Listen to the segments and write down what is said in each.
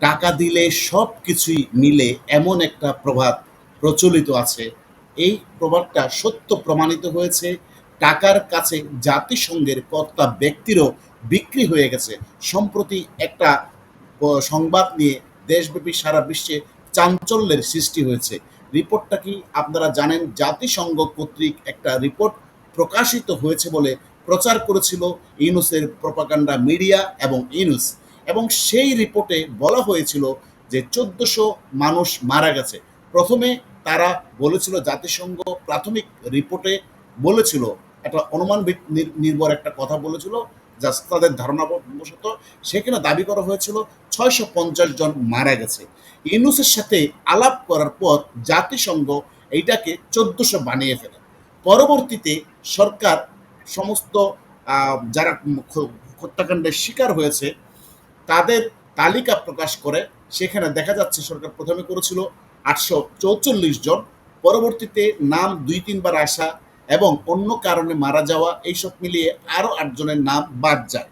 টাকা দিলে সব কিছুই মিলে এমন একটা প্রবাদ প্রচলিত আছে। এই প্রবাদটা সত্য প্রমাণিত হয়েছে। টাকার কাছে জাতিসংঘের কর্তা ব্যক্তিরও বিক্রি হয়ে গেছে। সম্প্রতি একটা সংবাদ নিয়ে দেশব্যাপী সারা বিশ্বে চাঞ্চল্যের সৃষ্টি হয়েছে। রিপোর্টটা কি আপনারা জানেন? জাতিসংঘ কর্তৃক একটা রিপোর্ট প্রকাশিত হয়েছে বলে প্রচার করেছিল ইউনুসের প্রপাগান্ডা মিডিয়া এবং ইউনুস। এবং সেই রিপোর্টে বলা হয়েছিল যে চোদ্দশো মানুষ মারা গেছে। প্রথমে তারা বলেছিল জাতিসংঘ প্রাথমিক রিপোর্টে বলেছিল, একটা অনুমান নির্ভর একটা কথা বলেছিল যা তাদের ধারণা সেখানে দাবি করা হয়েছিল ছয়শো পঞ্চাশ জন মারা গেছে। ইউনুসের সাথে আলাপ করার পর জাতিসংঘ এইটাকে চোদ্দশো বানিয়ে ফেলে। পরবর্তীতে সরকার সমস্ত যারা হত্যাকাণ্ডের শিকার হয়েছে তাদের তালিকা প্রকাশ করে, সেখানে দেখা যাচ্ছে সরকার প্রথমে করেছিল আটশো চৌচল্লিশ জন, পরবর্তীতে নাম দুই তিনবার আসা এবং অন্য কারণে মারা যাওয়া, এইসব মিলিয়ে আরও আটজনের নাম বাদ যায়।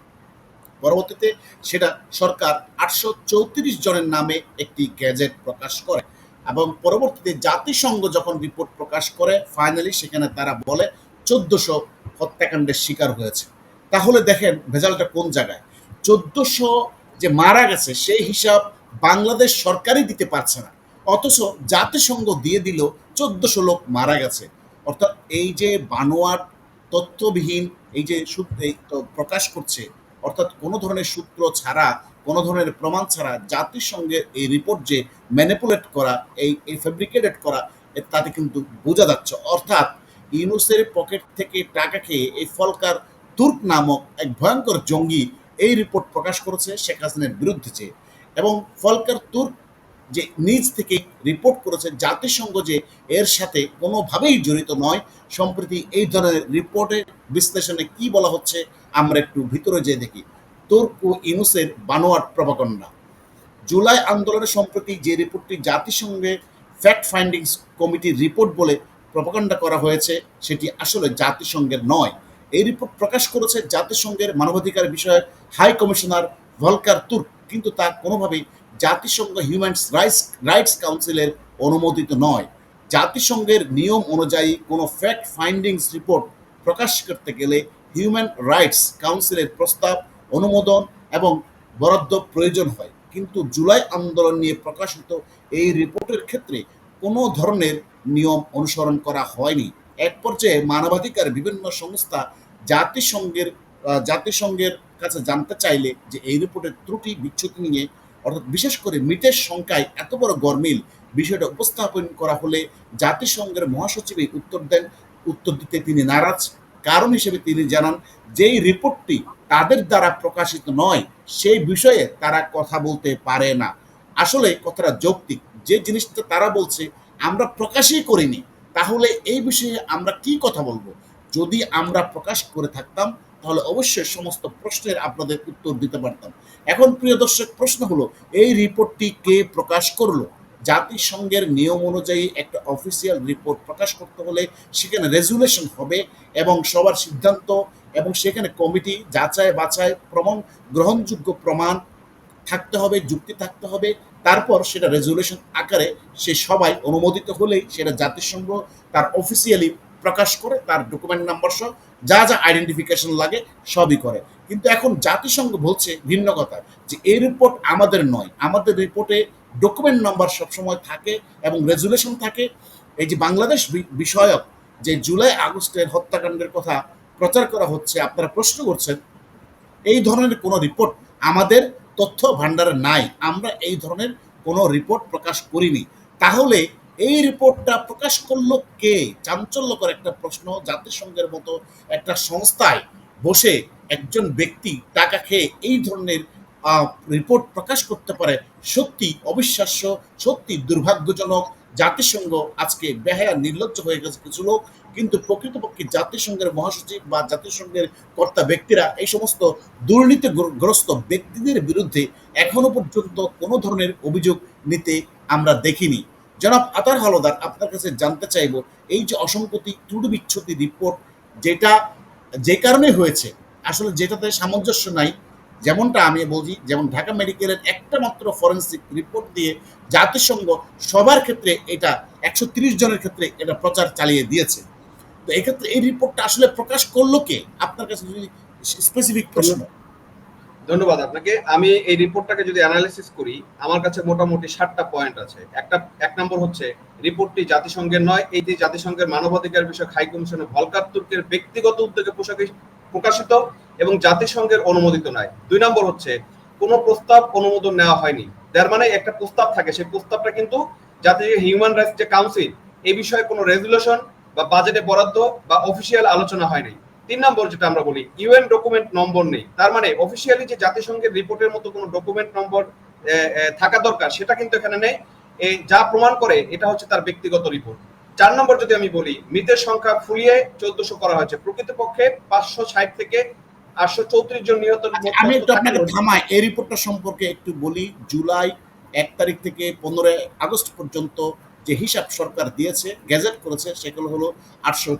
পরবর্তীতে সেটা সরকার আটশো চৌত্রিশ জনের নামে একটি গ্যাজেট প্রকাশ করে এবং পরবর্তীতে জাতিসংঘ যখন রিপোর্ট প্রকাশ করে, ফাইনালি সেখানে তারা বলে চোদ্দশো হত্যাকাণ্ডের শিকার হয়েছে। তাহলে দেখেন ভেজালটা কোন জায়গায়? চোদ্দশো যে মারা গেছে, সেই হিসাব বাংলাদেশ সরকারই দিতে পারছে না। অথচ জাতিসংঘ দিয়ে দিল চোদ্দশো লোক মারা গেছে। অর্থাৎ এই যে বানোয়ার তথ্যবিহীন, এই যে প্রকাশ করছে, অর্থাৎ কোনো ধরনের সূত্র ছাড়া, কোনো ধরনের প্রমাণ ছাড়া জাতিসংঘের এই রিপোর্ট যে ম্যানিপুলেট করা, এই এই ফেব্রিকেটেড করা তাতে কিন্তু বোঝা যাচ্ছে। অর্থাৎ ইউনুসের পকেট থেকে টাকা খেয়ে এই ফলকার তুর্ক নামক এক ভয়ঙ্কর জঙ্গি এই রিপোর্ট প্রকাশ করেছে শেখ হাসিনার বিরুদ্ধে যে। এবং ফলকার তুর্ক যে নিজ থেকে রিপোর্ট করেছে, জাতিসংঘ যে এর সাথে কোনোভাবেই জড়িত নয়, সম্প্রতি এই ধরনের রিপোর্টের বিশ্লেষণে কি বলা হচ্ছে, আমরা একটু ভিতরে যেয়ে দেখি। তুর্ক ও ইউনুসের বানোয়াট প্রভাকণ্ডা জুলাই আন্দোলনের সম্প্রতি যে রিপোর্টটি জাতিসংঘে ফ্যাক্ট ফাইন্ডিংস কমিটির রিপোর্ট বলে প্রপাগান্ডা করা হয়েছে, সেটি আসলে জাতিসংঘের নয় এই রিপোর্ট প্রকাশ করেছে জাতিসংঘের মানবাধিকার বিষয়ক হাই কমিশনার ভলকার তুর্ক। কিন্তু তা কোনোভাবেই জাতিসংঘ হিউম্যান রাইটস রাইটস কাউন্সিলের অনুমোদিত নয়। জাতিসংঘের নিয়ম অনুযায়ী কোনো ফ্যাক্ট ফাইন্ডিংস রিপোর্ট প্রকাশ করতে গেলে হিউম্যান রাইটস কাউন্সিলের প্রস্তাব, অনুমোদন এবং বরাদ্দ প্রয়োজন হয়। কিন্তু জুলাই আন্দোলন নিয়ে প্রকাশিত এই রিপোর্টের ক্ষেত্রে কোনো ধরনের নিয়ম অনুসরণ করা হয়নি। এক পর্যায়ে মানবাধিকার বিভিন্ন সংস্থা জাতিসংঘের জাতিসংঘের কাছে জানতে চাইলে যে এই রিপোর্টের ত্রুটি বিচ্ছুতি নিয়ে, অর্থাৎ বিশেষ করে মৃতের সংখ্যায় এত বড় গরমিল, বিষয়টা উপস্থাপন করা হলে জাতিসংঘের মহাসচিব এই উত্তর দেন। উত্তর দিতে তিনি নারাজ। কারণ হিসেবে তিনি জানান, যেই রিপোর্টটি তাদের দ্বারা প্রকাশিত নয়, সেই বিষয়ে তারা কথা বলতে পারে না। আসলে কথাটা যৌক্তিক। যে জিনিসটা তারা বলছে, আমরা প্রকাশই করিনি, তাহলে এই বিষয়ে আমরা কি কথা বলব? যদি আমরা প্রকাশ করে থাকতাম, তাহলে অবশ্যই সমস্ত প্রশ্নের আপনাদের উত্তর দিতে পারতাম। এখন প্রিয় দর্শক, প্রশ্ন হলো, এই রিপোর্টটি কে প্রকাশ করল? জাতিসংঘের নিয়ম অনুযায়ী একটা অফিসিয়াল রিপোর্ট প্রকাশ করতে হলে সেখানে রেজুলেশন হবে এবং সবার সিদ্ধান্ত এবং সেখানে কমিটি যাচাই বাছাই প্রমাণ, গ্রহণযোগ্য প্রমাণ থাকতে হবে, যুক্তি থাকতে হবে। তারপর সেটা রেজুলেশন আকারে সে সবাই অনুমোদিত হলেই সেটা জাতিসংঘ তার অফিসিয়ালি প্রকাশ করে, তার ডকুমেন্ট নাম্বার সহ যা যা আইডেন্টিফিকেশন লাগে সবই করে। কিন্তু এখন জাতিসংঘ বলছে ভিন্ন কথা, যে এই রিপোর্ট আমাদের নয়। আমাদের রিপোর্টে ডকুমেন্ট নাম্বার সবসময় থাকে এবং রেজুলেশন থাকে। এই যে বাংলাদেশ বিষয়ক যে জুলাই আগস্টের হত্যাকাণ্ডের কথা প্রচার করা হচ্ছে, আপনারা প্রশ্ন করছেন, এই ধরনের কোনো রিপোর্ট আমাদের তথ্য ভাণ্ডারে নাই। আমরা এই ধরনের কোনো রিপোর্ট প্রকাশ করিনি। তাহলে এই রিপোর্টটা প্রকাশ করল কে? চাঞ্চল্যকর একটা প্রশ্ন, জাতিসংঘের মতো একটা সংস্থায় বসে একজন ব্যক্তি টাকা খেয়ে এই ধরনের রিপোর্ট প্রকাশ করতে পারে, সত্যি অবিশ্বাস্য, সত্যি দুর্ভাগ্যজনক। জাতিসংঘ আজকে বেহায়া, নির্লজ্জ হয়ে গেছে কিছু লোক, কিন্তু প্রকৃতপক্ষে জাতিসংঘের মহাসচিব বা জাতিসংঘের কর্তা ব্যক্তিরা এই সমস্ত দুর্নীতিগ্রস্ত ব্যক্তিদের বিরুদ্ধে এখনও পর্যন্ত কোনো ধরনের অভিযোগ নিতে আমরা দেখিনি। জনাব আতার হলদার, আপনার কাছে জানতে চাইব, এই যে অসংগতি ত্রুটি বিচ্ছুতি রিপোর্ট যেটা যে কারণে হয়েছে, আসলে যেটাতে সামঞ্জস্য নাই, যেমনটা আমি বলছি, যেমন ঢাকা মেডিকেলের একটা মাত্র ফরেন্সিক রিপোর্ট দিয়ে জাতিসংঘ সবার ক্ষেত্রে এটা একশো তিরিশ জনের ক্ষেত্রে এটা প্রচার চালিয়ে দিয়েছে। তো এক্ষেত্রে এই রিপোর্টটা আসলে প্রকাশ করল কে? আপনার কাছে যদি স্পেসিফিক প্রশ্ন। ধন্যবাদ আপনাকে। আমি এই রিপোর্টটাকে যদি অ্যানালিসিস করি, আমার কাছে মোটামুটি ষাটটা পয়েন্ট আছে। একটা, এক নম্বর হচ্ছে রিপোর্টটি জাতিসংঘের নয় এই যে জাতিসংঘের মানবাধিকার বিষয়ক হাই কমিশনে ভলকার তুর্কের ব্যক্তিগত উদ্যোগে প্রকাশিত এবং জাতিসংঘের অনুমোদিত নয়। দুই নম্বর হচ্ছে, কোনো প্রস্তাব অনুমোদন নেওয়া হয়নি। যার মানে একটা প্রস্তাব থাকে, সেই প্রস্তাবটা কিন্তু জাতীয় হিউম্যান রাইটস যে কাউন্সিল এই বিষয়ে কোনো রেজুলেশন বা বাজেটে বরাদ্দ বা অফিসিয়াল আলোচনা হয়নি। তিন নম্বর যেটা আমরা বলি ইউএন ডকুমেন্ট নম্বর নেই। তার মানে অফিসিয়ালি যে জাতিসংঘের রিপোর্টের মতো কোনো ডকুমেন্ট নম্বর থাকা দরকার সেটা কিন্তু এখানে নেই। এই যা প্রমাণ করে এটা হচ্ছে তার ব্যক্তিগত রিপোর্ট। চার নম্বর যদি আমি বলি মৃতের সংখ্যা ফুলিয়ে চোদ্দশো করা হয়েছে। প্রকৃতপক্ষে পাঁচশো ষাট থেকে আটশো চৌত্রিশ জন নিহত আমি একটু আপনাকে থামাই এই রিপোর্টটা সম্পর্কে একটু বলি জুলাই এক তারিখ থেকে পনেরোই আগস্ট পর্যন্ত যে হিসাব সরকার দিয়েছে, গ্যাজেট করেছে, সেগুলো হলো আটশো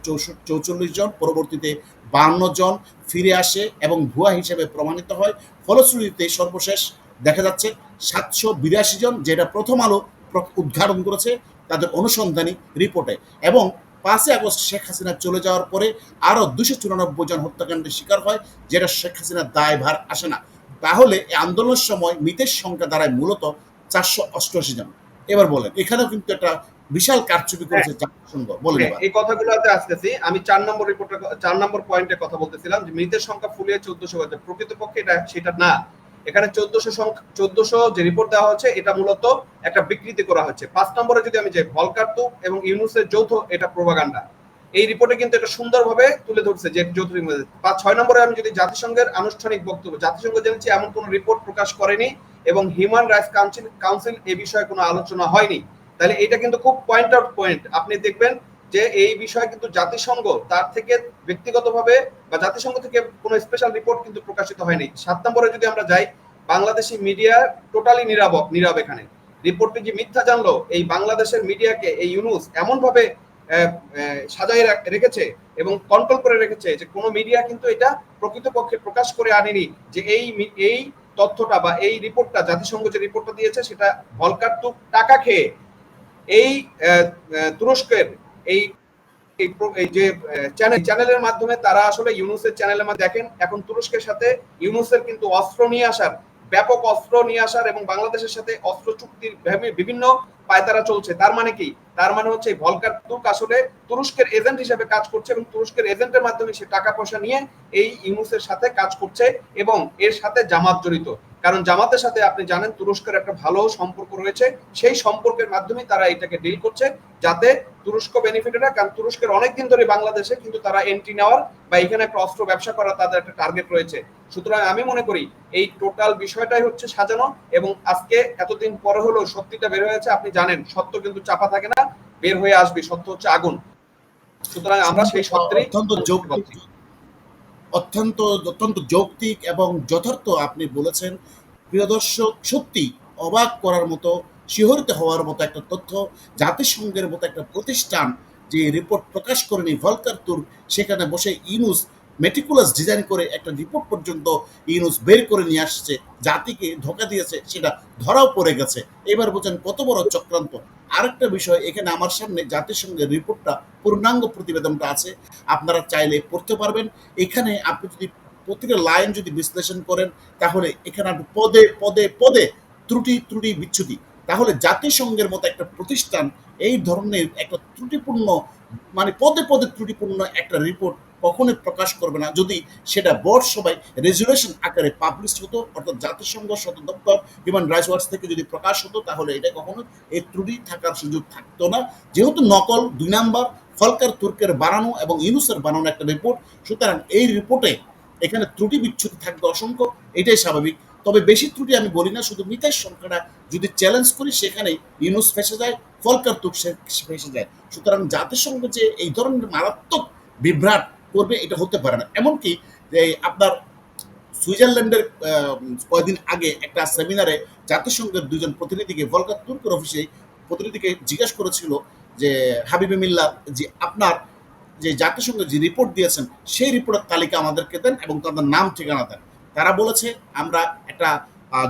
চৌচল্লিশ জন, পরবর্তীতে বাহান্ন জন ফিরে আসে এবং ভুয়া হিসেবে প্রমাণিত হয়। ফলশ্রুতিতে সর্বশেষ দেখা যাচ্ছে সাতশো বিরাশি জন, যেটা প্রথম আলো উদ্ঘাটন করেছে তাদের অনুসন্ধানী রিপোর্টে এবং পাঁচই আগস্ট শেখ হাসিনা চলে যাওয়ার পরে আরও দুশো চুরানব্বই জন হত্যাকাণ্ডের শিকার হয়, যেটা শেখ হাসিনার দায়ভার আসে না। তাহলে এই আন্দোলনের সময় মৃতের সংখ্যা দাঁড়ায় মূলত চারশো অষ্টআশি জন। এবার বলেন এখানেও কিন্তু একটা বিশাল কারচুপি করেছে জাতিসংঘ বলেন হ্যাঁ, এবার। এই কথাগুলোতে আসতেছি। আমি চার নম্বর রিপোর্টের চার নম্বর পয়েন্টের কথা বলতেছিলাম যে মৃতের সংখ্যা ফুলিয়ে চোদ্দশো হয়েছে। প্রকৃতপক্ষে এটা সেটা না। এখানে চোদ্দশো সংখ্যা চোদ্দশো যে রিপোর্ট দেওয়া হচ্ছে এটা মূলত একটা বিকৃতি করা হচ্ছে পাঁচ নম্বরে যদি আমি যাই ভলকার এবং ইউনুসের যৌথ এটা প্রোপাগান্ডা এই রিপোর্টে কিন্তু এটা সুন্দরভাবে তুলে ধরছে যে। পাঁচ, ছয় নম্বরে আমি যদি জাতিসংঘের আনুষ্ঠানিক বক্তব্য, জাতিসংঘ জেনেছি এমন কোনো রিপোর্ট প্রকাশ করেনি এবং হিউম্যান রাইটস কাউন্সিল কাউন্সিল এ বিষয়ে কোনো আলোচনা হয়নি। তাহলে এটা কিন্তু খুব পয়েন্ট আউট পয়েন্ট আপনি দেখবেন যে এই বিষয়ে কিন্তু জাতিসংঘ তার থেকে ব্যক্তিগতভাবে বা জাতিসংঘ থেকে কোনো স্পেশাল রিপোর্ট কিন্তু প্রকাশিত হয়নি। সাত নম্বরে যদি আমরা যাই, বাংলাদেশি মিডিয়া টোটালি নীরব নীরব এখানে। রিপোর্টটি যে মিথ্যা জানলো, এই বাংলাদেশের মিডিয়াকে এই ইউনুস এমন সাজাই রেখেছে এবং কন্ট্রোল করে রেখেছে যে কোনো মিডিয়া কিন্তু এটা প্রকৃতপক্ষে প্রকাশ করে আনেনি যে এই এই তথ্যটা বা এই রিপোর্টটা জাতিসংঘ যে রিপোর্টটা দিয়েছে সেটা ভলকার তুক টাকা খেয়ে এই তুরস্কের এই এই এই যে চ্যানেল চ্যানেলের মাধ্যমে তারা আসলে ইউনুসের চ্যানেলের মাধ্যমে দেখেন, এখন তুরস্কের সাথে ইউনুসের কিন্তু অস্ত্র নিয়ে আসার ব্যাপক অস্ত্র নিয়ে আসার এবং বাংলাদেশের সাথে অস্ত্র চুক্তির বিভিন্ন পায়তারা চলছে। তার মানে কি? তার মানে হচ্ছে ভলকার তুর্ক আসলে তুরস্কের এজেন্ট হিসেবে কাজ করছে এবং তুরস্কের এজেন্টের মাধ্যমে সে টাকা পয়সা নিয়ে এই ইউনুসের সাথে কাজ করছে এবং এর সাথে জামাত জড়িত। কারণ জামাতের সাথে আপনি জানেন তুরস্কের একটা ভালো সম্পর্ক রয়েছে। সেই সম্পর্কের মাধ্যমে তারা এটাকে ডিল করছে যাতে তুরস্ক বেনিফিটেড হয় কারণ তুরস্কের অনেকদিন ধরে বাংলাদেশে কিন্তু তারা এন্ট্রি নেওয়ার বা এখানে একটা অস্ত্র ব্যবসা করার তাদের একটা টার্গেট রয়েছে। সুতরাং আমি মনে করি এই টোটাল বিষয়টাই হচ্ছে সাজানো এবং আজকে এতদিন পরে হলো সত্যিটা বের হয়েছে আপনি জানেন সত্য কিন্তু চাপা থাকে না বের হয়ে আসবে সত্য হচ্ছে আগুন। সুতরাং আমরা সেই সত্যেরই অত্যন্ত যৌক্তিক অত্যন্ত অত্যন্ত যৌক্তিক এবং যথার্থ আপনি বলেছেন। প্রিয় দর্শক, সত্যি অবাক করার মতো, শিহরিত হওয়ার মতো একটা তথ্য, জাতিসংঘের মতো একটা প্রতিষ্ঠান যে রিপোর্ট প্রকাশ করেনি ভলকার তুর সেখানে বসে ইনুস মেটিকুলাস ডিজাইন করে একটা রিপোর্ট পর্যন্ত ইউনুস বের করে নিয়ে আসছে, জাতিকে ধোকা দিয়েছে, সেটা ধরাও পড়ে গেছে। এবার বোঝেন কত বড় চক্রান্ত? আরেকটা বিষয়, এখানে আমার সামনে জাতিসংঘের রিপোর্টটা পূর্ণাঙ্গ প্রতিবেদনটা আছে। আপনারা চাইলে পড়তে পারবেন। এখানে আপনি যদি প্রতিটা লাইন যদি বিশ্লেষণ করেন, তাহলে এখানে আপনি পদে পদে পদে ত্রুটি ত্রুটি বিচ্ছুতি তাহলে জাতিসংঘের মতো একটা প্রতিষ্ঠান, এই ধরনের একটা ত্রুটিপূর্ণ মানে পদে পদে ত্রুটিপূর্ণ একটা রিপোর্ট কখনোই প্রকাশ করবে না। যদি সেটা বোর্ড সবাই রেজুলেশন আকারে পাবলিশ হতো, অর্থাৎ জাতিসংঘ, সদর দপ্তর হিউম্যান রাইটস ওয়াচ থেকে যদি প্রকাশ হতো, তাহলে এটা কখনো এই ত্রুটি থাকার সুযোগ থাকতো না। যেহেতু নকল, দুই নাম্বার, ফলকার তুর্কের বানানো এবং ইউনুসের বানানো একটা রিপোর্ট সুতরাং এই রিপোর্টে এখানে ত্রুটি বিচ্ছুতি থাকবে অসংখ্য, এটাই স্বাভাবিক। তবে বেশি ত্রুটি আমি বলি না, শুধু মিথের সংখ্যাটা যদি চ্যালেঞ্জ করি সেখানে ইউনুস ফেসে যায়, ফলকার তুর্ক ফেসে যায়। সুতরাং জাতিসংঘ যে এই ধরনের মারাত্মক বিভ্রাট করবে, এটা হতে পারে না। এমনকি যে আপনার সুইজারল্যান্ডের কয়েকদিন আগে একটা সেমিনারে জাতিসংঘের দুজন প্রতিনিধিকে, ভলকার তুর্কের অফিসে প্রতিনিধিকে জিজ্ঞেস করেছিল যে, হাবিবি মিল্লা যে আপনার যে জাতিসংঘ যে রিপোর্ট দিয়েছেন, সেই রিপোর্টের তালিকা আমাদেরকে দেন এবং তাদের নাম, ঠিকানা দেন। তারা বলেছে, আমরা একটা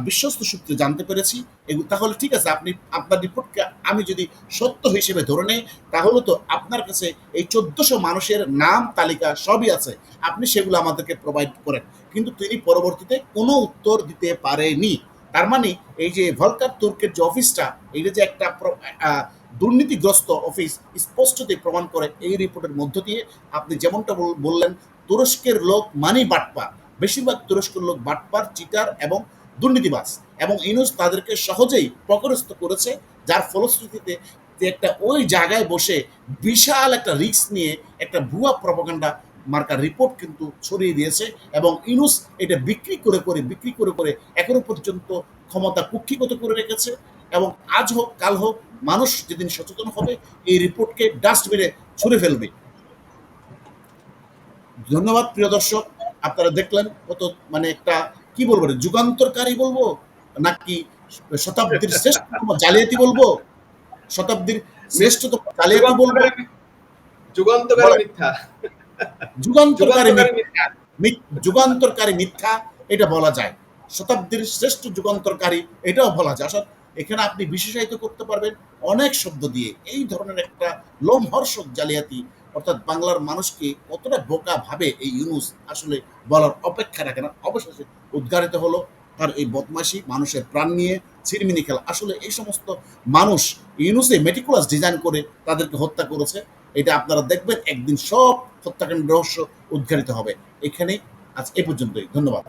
বিশ্বস্ত সূত্রে জানতে পেরেছি তাহলে ঠিক আছে, আপনি, আপনার রিপোর্টকে আমি যদি সত্য হিসেবে ধরে নেই, তাহলে তো আপনার কাছে এই চোদ্দশো মানুষের নাম, তালিকা সবই আছে। আপনি সেগুলো আমাদেরকে প্রোভাইড করেন। কিন্তু তিনি পরবর্তীতে কোনো উত্তর দিতে পারেনি। তার মানে এই যে ভলকার তুর্কের যে অফিসটা, এটা যে একটা দুর্নীতিগ্রস্ত অফিস, স্পষ্টতই প্রমাণ করে এই রিপোর্টের মধ্য দিয়ে আপনি যেমনটা বল- বললেন, তুরস্কের লোক মানি বাটপা বেশিরভাগ তুরস্কের লোক বাটপার, চিটার এবং দুর্নীতিবাজ এবং ইনুস তাদেরকে সহজেই পকরস্থ করেছে, যার ফলশ্রুতিতে একটা ওই জায়গায় বসে বিশাল একটা রিস্ক নিয়ে একটা ভুয়া প্রপাগান্ডা মার্কার রিপোর্ট কিন্তু ছড়িয়ে দিয়েছে এবং ইনুস এটা বিক্রি করে করে, বিক্রি করে করে এখনও পর্যন্ত ক্ষমতা কুক্ষিগত করে রেখেছে এবং আজ হোক, কাল হোক, মানুষ যেদিন সচেতন হবে, এই রিপোর্টকে ডাস্টবিনে ছুঁড়ে ফেলবে। ধন্যবাদ, প্রিয় দর্শক। আপনারা দেখলেন কত মানে একটা কি বলব যুগান্তরকারী বলব? নাকি শতাব্দীর শ্রেষ্ঠতম জালিয়াতি বলব? শতাব্দীর শ্রেষ্ঠতম জালিয়াতি বলব? যুগান্তকারী মিথ্যা। যুগান্তরকারী মিথ্যা। যুগান্তরকারী মিথ্যা এটা বলা যায়। শতাব্দীর শ্রেষ্ঠ যুগান্তরকারী এটাও বলা যায়। অর্থাৎ এখানে আপনি বিশেষায়িত করতে পারবেন অনেক শব্দ দিয়ে। এই ধরনের একটা লোমহর্ষক জালিয়াতি অর্থাৎ বাংলার মানুষকে কতটা বোকা ভাবে এই ইউনুস আসলে বলার অপেক্ষা রাখে না অবশেষে উদ্গারিত হলো তার এই বদমাসি মানুষের প্রাণ নিয়ে ছিরমিনি খেলা। আসলে এই সমস্ত মানুষ ইউনুসে মেটিকুলাস ডিজাইন করে তাদেরকে হত্যা করেছে, এটা আপনারা দেখবেন, একদিন সব হত্যাকাণ্ড রহস্য উদ্ঘাটিত হবে। এখানেই আজ এ পর্যন্তই। ধন্যবাদ।